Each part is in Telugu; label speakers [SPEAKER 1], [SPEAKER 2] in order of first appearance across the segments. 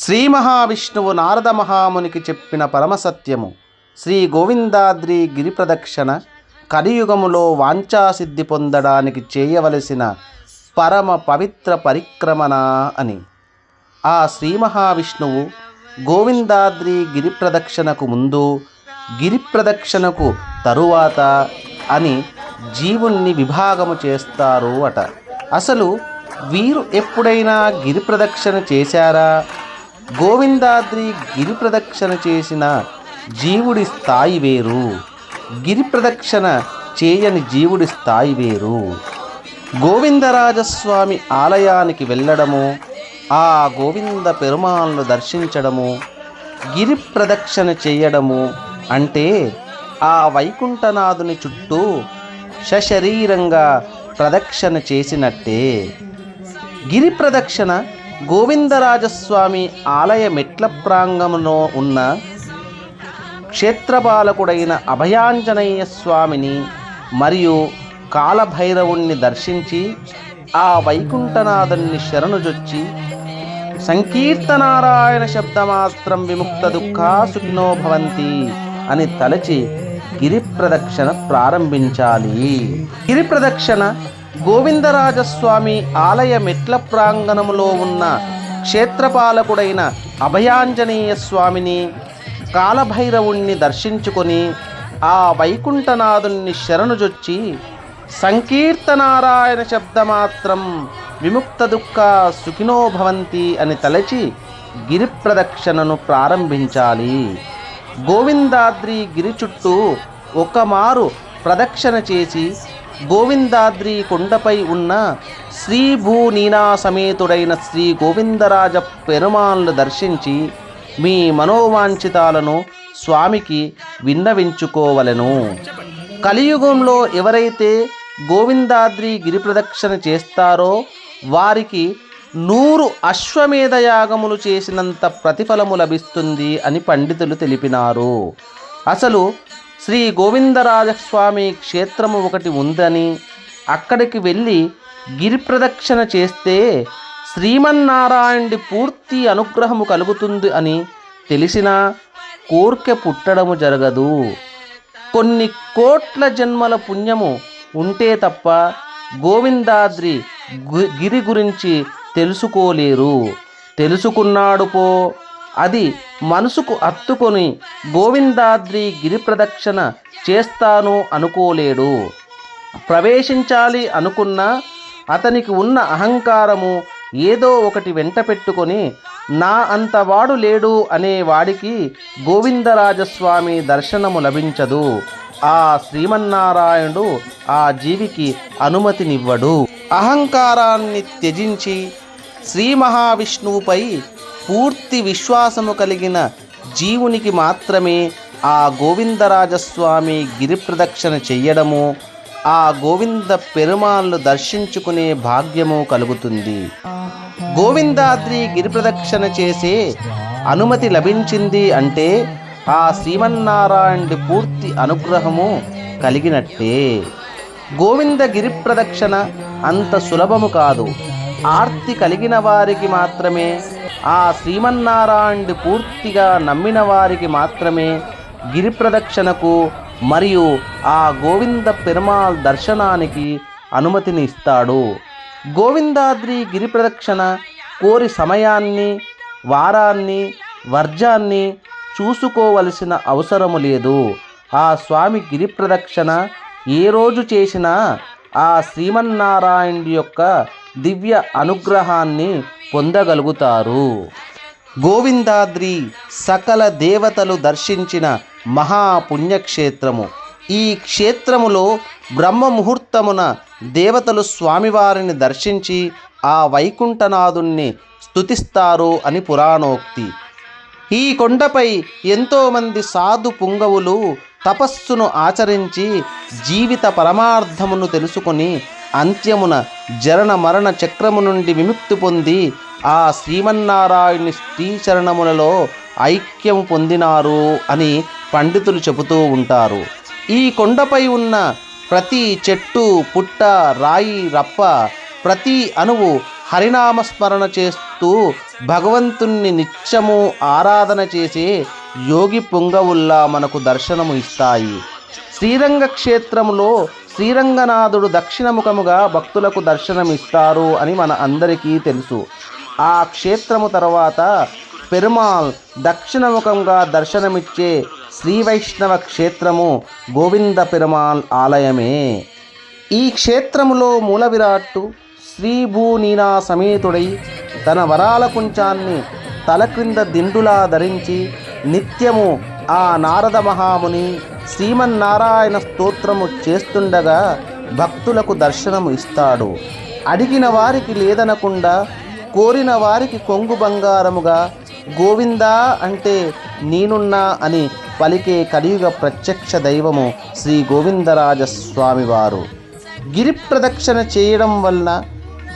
[SPEAKER 1] శ్రీ మహావిష్ణువు నారద మహామునికి చెప్పిన పరమసత్యము శ్రీ గోవిందాద్రి గిరి ప్రదక్షిణ కలియుగములో వాంఛాసిద్ధి పొందడానికి చేయవలసిన పరమ పవిత్ర పరిక్రమణ అని. ఆ శ్రీ మహావిష్ణువు గోవిందాద్రి గిరి ప్రదక్షిణకు ముందు గిరి ప్రదక్షిణకు తరువాత అని జీవుణ్ణి విభాగము చేస్తారు అట. అసలు వీరు ఎప్పుడైనా గిరి ప్రదక్షిణ చేశారా? గోవిందాద్రి గిరి ప్రదక్షిణ చేసిన జీవుడి స్థాయి వేరు. గిరి ప్రదక్షిణ చేయని జీవుడి స్థాయి వేరు. గోవిందరాజస్వామి ఆలయానికి వెళ్ళడము ఆ గోవింద పెరుమాలను దర్శించడము గిరి ప్రదక్షిణ చేయడము అంటే ఆ వైకుంఠనాథుని చుట్టూ సశరీరంగా ప్రదక్షిణ చేసినట్టే. గిరి ప్రదక్షిణ గోవిందరాజస్వామి ఆలయ మెట్ల ప్రాంగంలో ఉన్న క్షేత్రపాలకుడైన అభయాంజనేయ స్వామిని మరియు కాలభైరవుణ్ణి దర్శించి ఆ వైకుంఠనాథుణ్ణి శరణుజొచ్చి సంకీర్తనారాయణ శబ్దమాత్రం విముక్త దుఃఖా సుఖినో భవంతి అని తలచి గిరి ప్రదక్షిణ ప్రారంభించాలి. గిరి ప్రదక్షిణ గోవిందరాజస్వామి ఆలయ మెట్ల ప్రాంగణములో ఉన్న క్షేత్రపాలకుడైన అభయాంజనేయ స్వామిని కాలభైరవుణ్ణి దర్శించుకొని ఆ వైకుంఠనాథుణ్ణి శరణుజొచ్చి సంకీర్తనారాయణ శబ్దమాత్రం విముక్త దుఃఖ సుఖినో భవంతి అని తలచి గిరి ప్రదక్షిణను ప్రారంభించాలి. గోవిందాద్రి గిరి చుట్టూ ఒకమారు ప్రదక్షిణ చేసి గోవిందాద్రి కొండపై ఉన్న శ్రీ భూనీనా సమేతుడైన శ్రీ గోవిందరాజ పెరుమాన్లు దర్శించి మీ మనోవాంఛితాలను స్వామికి విన్నవించుకోవలెను. కలియుగంలో ఎవరైతే గోవిందాద్రి గిరి ప్రదక్షిణ చేస్తారో వారికి నూరు అశ్వమేధ యాగములు చేసినంత ప్రతిఫలము లభిస్తుంది అని పండితులు తెలిపినారు. అసలు శ్రీ గోవిందరాజస్వామి క్షేత్రము ఒకటి ఉందని అక్కడికి వెళ్ళి గిరి ప్రదక్షిణ చేస్తే శ్రీమన్నారాయణుడి పూర్తి అనుగ్రహము కలుగుతుంది అని తెలిసినా కోర్కె పుట్టడము జరగదు. కొన్ని కోట్ల జన్మల పుణ్యము ఉంటే తప్ప గోవిందాద్రి గిరి గురించి తెలుసుకోలేరు. తెలుసుకున్నాడు పో అది మనసుకు అత్తుకొని గోవిందాద్రి గిరి ప్రదక్షిణ చేస్తాను అనుకోలేడు. ప్రవేశించాలి అనుకున్నా అతనికి ఉన్న అహంకారము ఏదో ఒకటి వెంట పెట్టుకొని నా అంతవాడు లేడు అనే వాడికి గోవిందరాజస్వామి దర్శనము లభించదు. ఆ శ్రీమన్నారాయణుడు ఆ జీవికి అనుమతినివ్వడు. అహంకారాన్ని త్యజించి శ్రీ మహావిష్ణువుపై పూర్తి విశ్వాసము కలిగిన జీవునికి మాత్రమే ఆ గోవిందరాజస్వామి గిరి ప్రదక్షిణ చెయ్యడము ఆ గోవింద పెరుమాళ్ళు దర్శించుకునే భాగ్యము కలుగుతుంది. గోవిందాద్రి గిరి ప్రదక్షిణ చేసే అనుమతి లభించింది అంటే ఆ శ్రీమన్నారాయణుడి పూర్తి అనుగ్రహము కలిగినట్టే. గోవింద గిరి ప్రదక్షిణ అంత సులభము కాదు. ఆర్తి కలిగిన వారికి మాత్రమే ఆ శ్రీమన్నారాయణుడి పూర్తిగా నమ్మిన వారికి మాత్రమే గిరి ప్రదక్షిణకు మరియు ఆ గోవింద పెరుమాల్ దర్శనానికి అనుమతిని ఇస్తాడు. గోవిందాద్రి గిరి ప్రదక్షిణ కోరి సమయాన్ని వారాన్ని వర్జాన్ని చూసుకోవలసిన అవసరము లేదు. ఆ స్వామి గిరి ప్రదక్షిణ ఏ రోజు చేసినా ఆ శ్రీమన్నారాయణుడి యొక్క దివ్య అనుగ్రహాన్ని పొందగలుగుతారు. గోవిందాద్రి సకల దేవతలు దర్శించిన మహాపుణ్యక్షేత్రము. ఈ క్షేత్రములో బ్రహ్మ ముహూర్తమున దేవతలు స్వామివారిని దర్శించి ఆ వైకుంఠనాథుణ్ణి స్తుతిస్తారు అని పురాణోక్తి. ఈ కొండపై ఎంతోమంది సాధు పుంగవులు తపస్సును ఆచరించి జీవిత పరమార్థమును తెలుసుకొని అంత్యమున జరణ మరణ చక్రము నుండి విముక్తి పొంది ఆ శ్రీమన్నారాయణ శ్రీచరణములలో ఐక్యం పొందినారు అని పండితులు చెబుతూ ఉంటారు. ఈ కొండపై ఉన్న ప్రతి చెట్టు పుట్ట రాయి రప్ప ప్రతి అణువు హరినామస్మరణ చేస్తూ భగవంతుణ్ణి నిత్యము ఆరాధన చేసే యోగి పొంగవుల్లా మనకు దర్శనము ఇస్తాయి. శ్రీరంగ క్షేత్రములో శ్రీరంగనాథుడు దక్షిణముఖముగా భక్తులకు దర్శనమిస్తారు అని మన అందరికీ తెలుసు. ఆ క్షేత్రము తర్వాత పెరుమాల్ దక్షిణముఖంగా దర్శనమిచ్చే శ్రీ వైష్ణవ క్షేత్రము గోవింద పెరుమాల్ ఆలయమే. ఈ క్షేత్రములో మూల విరాట్టు శ్రీ భూనీనా సమేతుడై తన వరాల కుంచాన్ని తల క్రింద దిండులా ధరించి నిత్యము ఆ నారద మహాముని శ్రీమన్నారాయణ స్తోత్రము చేస్తుండగా భక్తులకు దర్శనము ఇస్తాడు. అడిగిన వారికి లేదనకుండా కోరిన వారికి కొంగు బంగారముగా గోవిందా అంటే నేనున్నా అని పలికే కలియుగ ప్రత్యక్ష దైవము శ్రీ గోవిందరాజ స్వామివారు గిరి ప్రదక్షిణ చేయడం వలన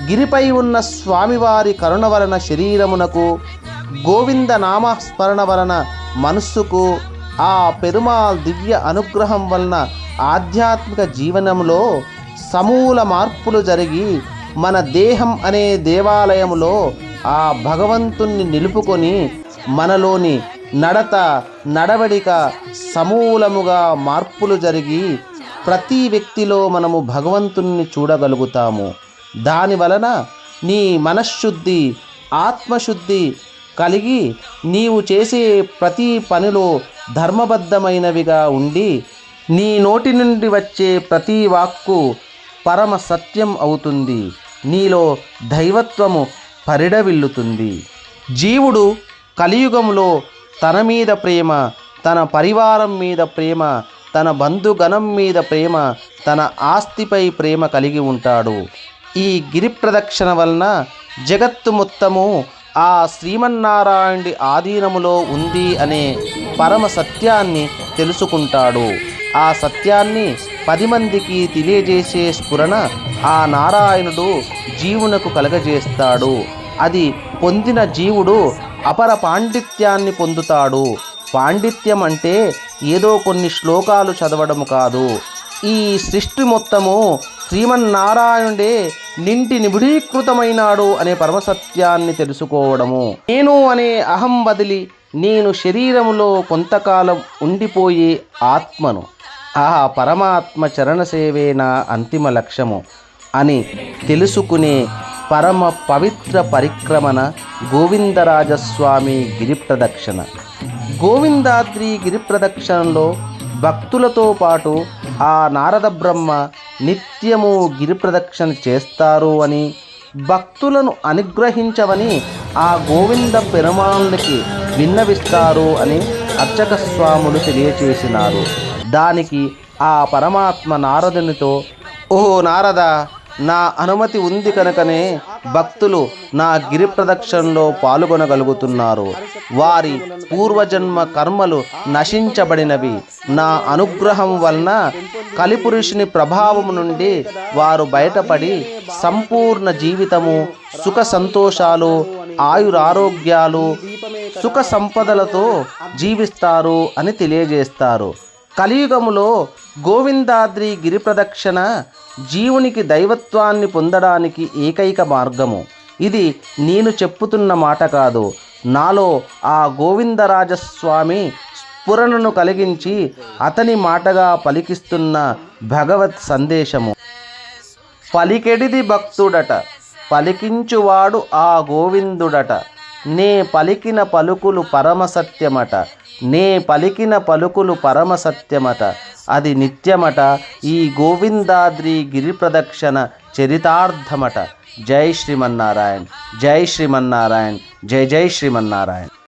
[SPEAKER 1] గిరిపై ఉన్న స్వామివారి కరుణ వలన శరీరమునకు గోవింద నామస్మరణ వలన మనస్సుకు ఆ పెరుమాల్ దివ్య అనుగ్రహం వలన ఆధ్యాత్మిక జీవనంలో సమూల మార్పులు జరిగి మన దేహం అనే దేవాలయంలో ఆ భగవంతుణ్ణి నిలుపుకొని మనలోని నడత నడవడిక సమూలముగా మార్పులు జరిగి ప్రతి వ్యక్తిలో మనము భగవంతుణ్ణి చూడగలుగుతాము. దాని వలన నీ మనశ్శుద్ధి ఆత్మశుద్ధి కలిగి నీవు చేసే ప్రతి పనిలో ధర్మబద్ధమైనవిగా ఉండి నీ నోటి నుండి వచ్చే ప్రతి వాక్కు పరమ సత్యం అవుతుంది. నీలో దైవత్వము పరిడవిల్లుతుంది. జీవుడు కలియుగంలో తన మీద ప్రేమ తన పరివారం మీద ప్రేమ తన బంధుగణం మీద ప్రేమ తన ఆస్తిపై ప్రేమ కలిగి ఉంటాడు. ఈ గిరి ప్రదక్షిణ వలన జగత్తు మొత్తము ఆ శ్రీమన్నారాయణుడి ఆధీనములో ఉంది అనే పరమ సత్యాన్ని తెలుసుకుంటాడు. ఆ సత్యాన్ని పది మందికి తెలియజేసే స్ఫురణ ఆ నారాయణుడు జీవునకు కలగజేస్తాడు. అది పొందిన జీవుడు అపర పాండిత్యాన్ని పొందుతాడు. పాండిత్యం అంటే ఏదో కొన్ని శ్లోకాలు చదవడం కాదు. ఈ సృష్టి మొత్తము శ్రీమన్నారాయణుడే నింటి నిబుడీకృతమైనాడు అనే పరమసత్యాన్ని తెలుసుకోవడము. నేను అనే అహం బదిలి నేను శరీరములో కొంతకాలం ఉండిపోయే ఆత్మను. ఆ పరమాత్మ చరణసేవే నా అంతిమ లక్ష్యము అని తెలుసుకునే పరమ పవిత్ర పరిక్రమణ గోవిందరాజస్వామి గిరి ప్రదక్షిణ గోవిందాద్రి గిరి ప్రదక్షిణలో భక్తులతో పాటు ఆ నారద బ్రహ్మ నిత్యము గిరి ప్రదక్షిణ చేస్తారు అని భక్తులను అనుగ్రహించవని ఆ గోవింద పెరుమానులకి విన్నవిస్తారు అని అర్చక స్వాములు తెలియచేసినారు. దానికి ఆ పరమాత్మ నారదునితో ఓ నారద నా అనుమతి ఉంది కనుకనే భక్తులు నా గిరి ప్రదక్షిణలో పాల్గొనగలుగుతున్నారు. వారి పూర్వజన్మ కర్మలు నశించబడినవి. నా అనుగ్రహం వలన కలిపురుషుని ప్రభావం నుండి వారు బయటపడి సంపూర్ణ జీవితము సుఖ సంతోషాలు ఆయురారోగ్యాలు సుఖ సంపదలతో జీవిస్తారు అని తెలియజేస్తారు. కలియుగములో గోవిందాద్రి గిరి ప్రదక్షిణ జీవునికి దైవత్వాన్ని పొందడానికి ఏకైక మార్గము. ఇది నేను చెప్పుతున్న మాట కాదు. నాలో ఆ గోవిందరాజస్వామి స్ఫురణను కలిగించి అతని మాటగా పలికిస్తున్న భగవత్ సందేశము. పలికెడిది భక్తుడట పలికించువాడు ఆ గోవిందుడట. నే పలికిన పలుకులు పరమసత్యమట నే పలికిన పలుకులు పరమసత్యమట. అది నిత్యమట. ఈ గోవిందాద్రి గిరి ప్రదక్షిణ చరితార్థమట. జై శ్రీమన్నారాయణ్. జై శ్రీమన్నారాయణ్. జై జై శ్రీమన్నారాయణ్.